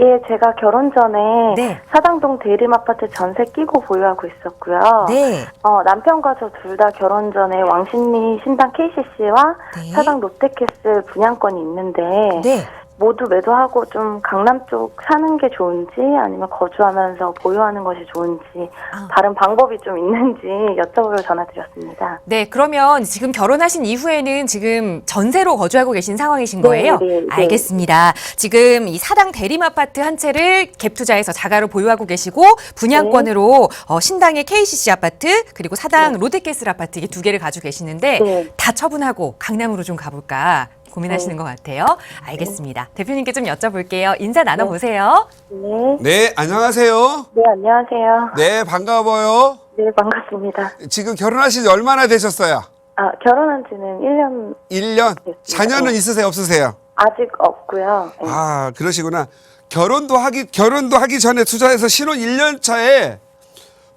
예, 제가 결혼 전에 네. 사당동 대림 아파트 전세 끼고 보유하고 있었고요. 네. 어, 남편과 저 둘 다 결혼 전에 왕신리 신당 KCC와 네. 사당 롯데캐슬 분양권이 있는데 네. 모두 매도하고 좀 강남 쪽 사는 게 좋은지 아니면 거주하면서 보유하는 것이 좋은지 아. 다른 방법이 좀 있는지 여쭤보려 전화드렸습니다. 네, 그러면 지금 결혼하신 이후에는 지금 전세로 거주하고 계신 상황이신 네, 거예요? 네, 네. 알겠습니다. 지금 이 사당 대림 아파트 한 채를 갭 투자해서 자가로 보유하고 계시고 분양권으로 어, 신당의 KCC 아파트 그리고 사당 롯데캐슬 아파트 이게 두 개를 가지고 계시는데 네. 다 처분하고 강남으로 좀 가볼까 고민하시는 것 같아요. 알겠습니다. 대표님께 좀 여쭤볼게요. 인사 나눠보세요. 네. 네, 안녕하세요. 네, 안녕하세요. 네, 반가워요. 네, 반갑습니다. 지금 결혼하신 지 얼마나 되셨어요? 아, 결혼한 지는 1년 1년? 자녀는 있으세요, 없으세요? 아직 없고요. 네. 아, 그러시구나. 결혼도 하기, 결혼도 하기 전에 투자해서 신혼 1년 차에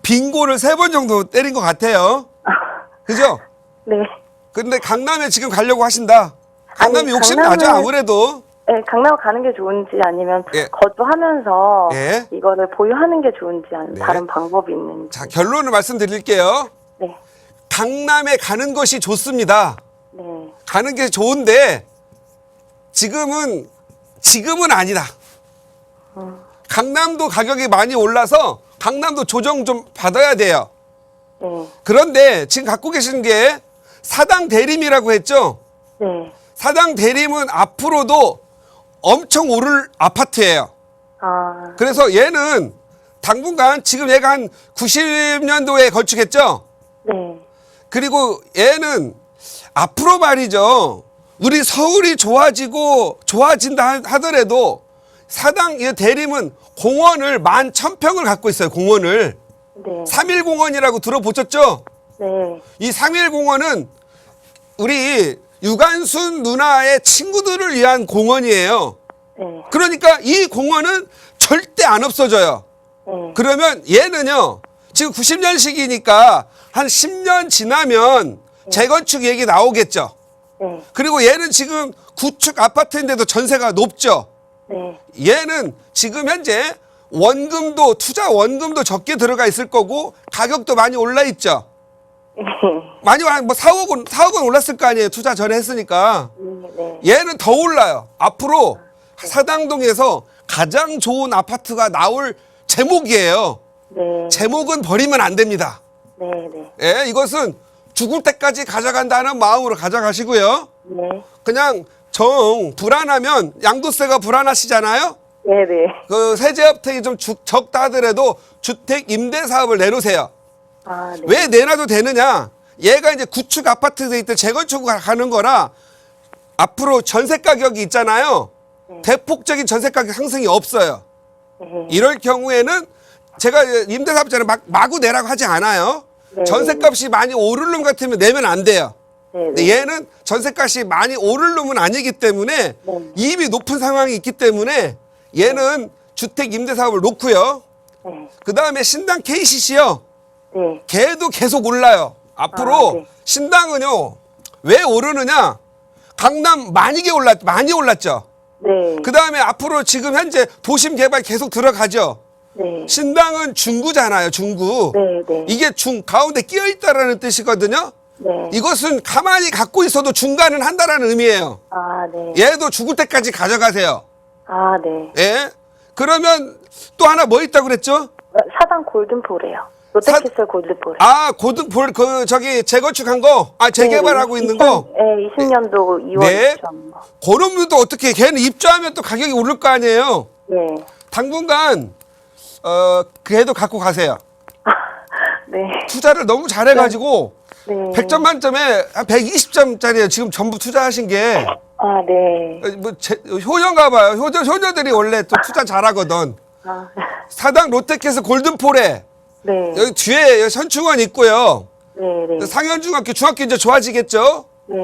빙고를 세 번 정도 때린 것 같아요. 그죠? 네. 근데 강남에 지금 가려고 하신다. 강남이 욕심 강남은- 나죠, 아무래도. 네, 강남 가는 게 좋은지 아니면 예. 거주하면서 예. 이거를 보유하는 게 좋은지 아니면 네. 다른 방법이 있는지. 자, 결론을 말씀드릴게요. 네. 강남에 가는 것이 좋습니다. 네. 가는 게 좋은데 지금은 지금은 아니다. 강남도 가격이 많이 올라서 강남도 조정 좀 받아야 돼요. 네. 그런데 지금 갖고 계신 게 사당 대림이라고 했죠. 네. 사당 대림은 앞으로도 엄청 오를 아파트예요. 아, 그래서 얘는 당분간 지금 얘가 한 90년도에 걸치겠죠. 네. 그리고 얘는 앞으로 말이죠. 우리 서울이 좋아지고 좋아진다 하- 하더라도 사당 이 대림은 공원을 만 천 평을 갖고 있어요. 공원을 네. 삼일공원이라고 들어보셨죠? 네. 이 삼일공원은 우리 유관순 누나의 친구들을 위한 공원이에요. 네. 그러니까 이 공원은 절대 안 없어져요. 네. 그러면 얘는요, 지금 90년식이니까 한 10년 지나면 재건축 얘기 나오겠죠. 네. 그리고 얘는 지금 구축 아파트인데도 전세가 높죠. 네. 얘는 지금 현재 원금도, 투자 원금도 적게 들어가 있을 거고, 가격도 많이 올라 있죠. 네. 많이, 와- 뭐 4억 원, 4억 원 올랐을 거 아니에요. 투자 전에 했으니까. 네. 얘는 더 올라요. 앞으로 사당동에서 가장 좋은 아파트가 나올 제목이에요. 네. 제목은 버리면 안 됩니다. 네. 네. 예, 이것은 죽을 때까지 가져간다는 마음으로 가져가시고요. 네. 그냥 정 불안하면 양도세가 불안하시잖아요. 네. 네. 그 세제업택이 좀 주- 적다 하더라도 주택 임대 사업을 내놓으세요. 아, 네. 왜 내놔도 되느냐? 얘가 이제 구축 아파트 돼 있때 재건축 가는 거라 앞으로 전세 가격이 있잖아요. 대폭적인 전세 가격 상승이 없어요. 네. 이럴 경우에는 제가 임대사업자는 막 마구 내라고 하지 않아요. 네. 전세값이 많이 오를 놈 같으면 내면 안 돼요. 네. 근데 얘는 전세값이 많이 오를 놈은 아니기 때문에 네. 이익이 높은 상황이 있기 때문에 얘는 주택 임대사업을 놓고요. 네. 그 다음에 신당 KCC요. 네. 걔도 계속 올라요. 앞으로 아, 네. 신당은요. 왜 오르느냐? 강남 많이 올랐 많이 올랐죠. 네. 그 다음에 앞으로 지금 현재 도심 개발 계속 들어가죠. 네. 신당은 중구잖아요, 중구. 네. 네. 이게 중 가운데 끼어 있다라는 뜻이거든요. 네. 이것은 가만히 갖고 있어도 중간은 한다라는 의미예요. 아, 네. 얘도 죽을 때까지 가져가세요. 아, 네. 예? 그러면 또 하나 뭐 있다고 그랬죠? 사당 골든포레요. 롯데캐슬 골든포레. 아, 고등볼 그 저기 재건축한 거, 아 재개발하고 있는 거. 네, 20년도 2월 네. 입점. 뭐. 그런 분도 어떻게 걔는 입주하면 또 가격이 오를 거 아니에요. 네. 당분간 어 그래도 갖고 가세요. 네. 투자를 너무 잘해가지고 네. 100점 만점에 한 120점짜리예요. 지금 전부 투자하신 게. 아, 네. 뭐 제, 효녀인가 봐요. 효녀, 효녀들이 원래 또 투자 잘하거든. 아, 사당 롯데캐스 골든폴에 네. 여기 뒤에 여기 선충원 있고요. 네, 네. 상현중학교, 중학교 이제 좋아지겠죠? 네.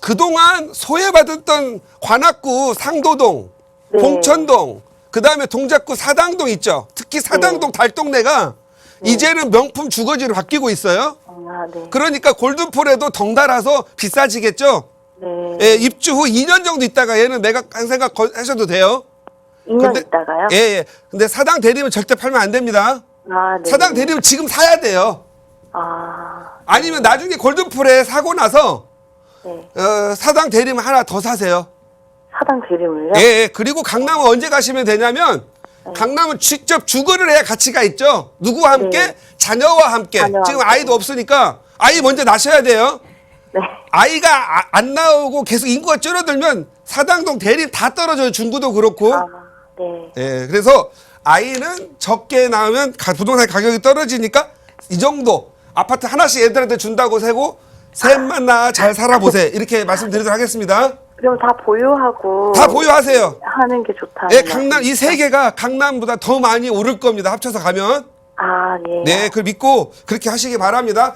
그동안 소외받았던 관악구 상도동, 네. 봉천동, 그 다음에 동작구 사당동 있죠. 특히 사당동 달동네가 이제는 명품 주거지로 바뀌고 있어요. 아, 네. 그러니까 골든폴에도 덩달아서 비싸지겠죠? 네. 예, 입주 후 2년 정도 있다가 얘는 매각 한 생각 거- 하셔도 돼요. 2년 있다가요? 예, 예. 근데 사당 대리면 절대 팔면 안 됩니다. 아, 네. 사당 대리면 지금 사야 돼요. 아, 아니면 나중에 골든풀에 사고 나서 네. 어, 사당 대리면 하나 더 사세요. 사당 대리물요? 예, 예. 그리고 강남은 언제 가시면 되냐면 강남은 직접 주거를 해야 가치가 있죠. 누구와 함께? 네. 자녀와 함께. 자녀와 지금 함께. 아이도 없으니까 아이 먼저 낳으셔야 돼요. 네. 아이가 아- 안 나오고 계속 인구가 줄어들면 사당동 대리 다 떨어져요. 중구도 그렇고. 아, 네. 예, 그래서 아이는 적게 가- 부동산 가격이 떨어지니까 이 정도 아파트 하나씩 애들한테 준다고 세고 셋만 낳아 잘 살아보세요. 이렇게 말씀드리도록 하겠습니다. 그럼 다 보유하고 다 보유하세요. 하는 게 좋다. 예, 강남 이 세 개가 강남보다 더 많이 오를 겁니다. 합쳐서 가면. 아, 예. 네, 그걸 믿고 그렇게 하시기 바랍니다.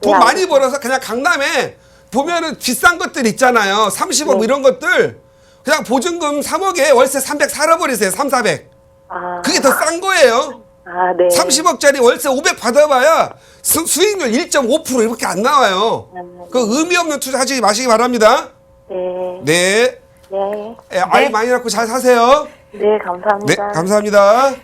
돈 네, 많이 벌어서 그냥 강남에 보면은 비싼 것들 있잖아요. 30억 네. 이런 것들 그냥 보증금 3억에 월세 300 살아버리세요. 3, 400. 아, 그게 더 싼 거예요. 아, 네. 30억짜리 월세 500 받아봐야 수, 수익률 1.5% 이렇게 안 나와요. 음. 그 의미 없는 투자 하지 마시기 바랍니다. 네. 네. 네. 예, 아이 많이 낳고 잘 사세요. 네, 감사합니다. 네, 감사합니다.